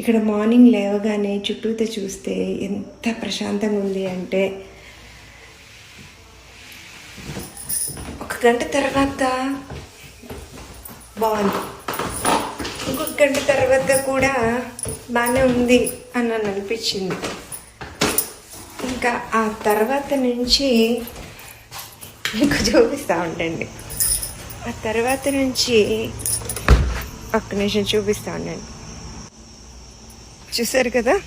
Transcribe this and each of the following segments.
ఇక్కడ మార్నింగ్ లేవగానే చుట్టూతో చూస్తే ఎంత ప్రశాంతంగా ఉంది అంటే ఒక గంట తర్వాత బాగుంది. ఇంకొక గంట తర్వాత కూడా బాగానే ఉంది అని నన్ను అనిపించింది. ఇంకా ఆ తర్వాత నుంచి మీకు చూపిస్తూ ఉండండి. ఆ తర్వాత నుంచి ఒక్క నిమిషం చూపిస్తూ ఉండండి. చూసారు కదా?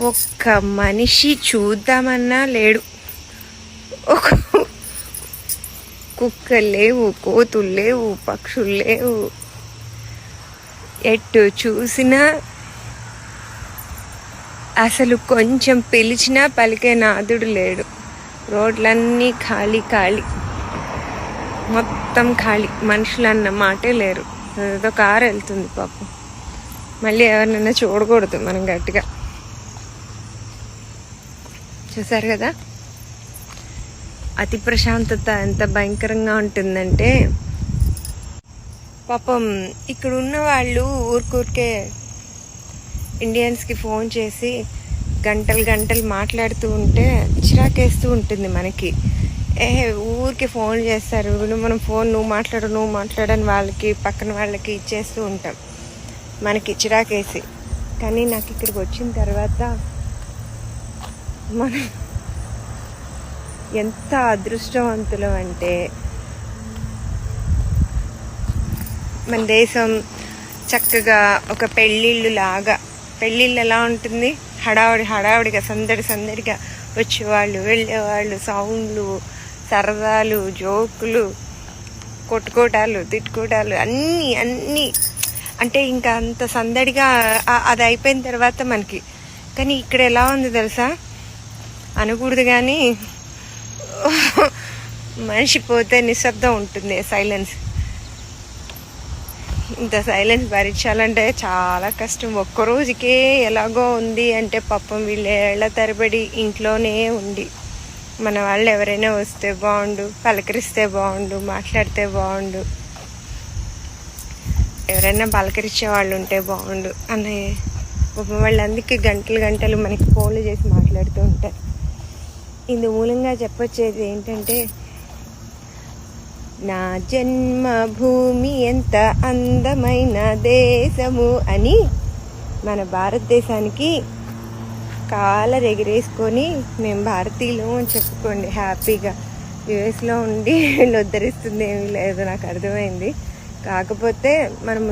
ఒక్క మనిషి చూద్దామన్నా లేడు. ఒక కుక్కలు లేవు కోతులు లేవు పక్షులు లేవు. ఎటు చూసినా అసలు కొంచెం పిలిచినా పలికే నాదుడు లేడు. రోడ్లన్నీ ఖాళీ ఖాళీ. మొత్తం ఖాళీ. మనుషులు అన్న మాటే లేరు. ఏదో కారు వెళ్తుంది పాపం. మళ్ళీ ఎవరినైనా చూడకూడదు మనం గట్టిగా. చూసారు కదా? అతి ప్రశాంతత ఎంత భయంకరంగా ఉంటుందంటే పాపం ఇక్కడ ఉన్న వాళ్ళు ఊరికూరికే ఇండియన్స్కి ఫోన్ చేసి గంటలు గంటలు మాట్లాడుతూ ఉంటే చిరాకేస్తూ ఉంటుంది మనకి. ఏ ఊరికి ఫోన్ చేస్తారు. నువ్వు మనం ఫోన్ నువ్వు మాట్లాడు నువ్వు మాట్లాడని వాళ్ళకి పక్కన వాళ్ళకి ఇచ్చేస్తూ ఉంటాం. మనకి చిరాకేసి. కానీ నాకు ఇక్కడికి వచ్చిన తర్వాత మనం ఎంత అదృష్టవంతులం అంటే మన దేశం చక్కగా ఒక పెళ్ళిళ్ళు లాగా పెళ్ళిళ్ళు ఎలా ఉంటుంది? హడావుడి హడావుడిగా సందడి సందడిగా వచ్చేవాళ్ళు వెళ్ళేవాళ్ళు సౌండ్లు సరదాలు జోకులు కొట్టుకోటాలు తిట్టుకోటాలు అన్నీ అన్నీ అంటే ఇంకా అంత సందడిగా అది అయిపోయిన తర్వాత మనకి. కానీ ఇక్కడ ఎలా ఉంది తెలుసా? అనకూడదు కానీ మనిషి పోతే నిశ్శబ్దం ఉంటుంది సైలెన్స్ ఇంత సైలెన్స్ భరించాలంటే చాలా కష్టం. ఒక్క రోజుకే ఎలాగో ఉంది అంటే పాపం వీళ్ళేళ్ళ తరబడి ఇంట్లోనే ఉండి మన వాళ్ళు ఎవరైనా వస్తే బాగుండు పలకరిస్తే బాగుండు మాట్లాడితే బాగుండు. ఎవరైనా పలకరించే వాళ్ళు ఉంటే బాగుండు అనే వాళ్ళందరికీ గంటలు గంటలు మనకి ఫోన్లు చేసి మాట్లాడుతూ ఉంటారు. ఇందు మూలంగా చెప్పొచ్చేది ఏంటంటే నా జన్మభూమి ఎంత అందమైన దేశము అని మన భారతదేశానికి కాలర్ ఎగిరేసుకొని మేము భారతీయులు అని చెప్పుకోండి. హ్యాపీగా యుఎస్లో ఉండి వీళ్ళు ఏమీ లేదు నాకు అర్థమైంది. కాకపోతే మనం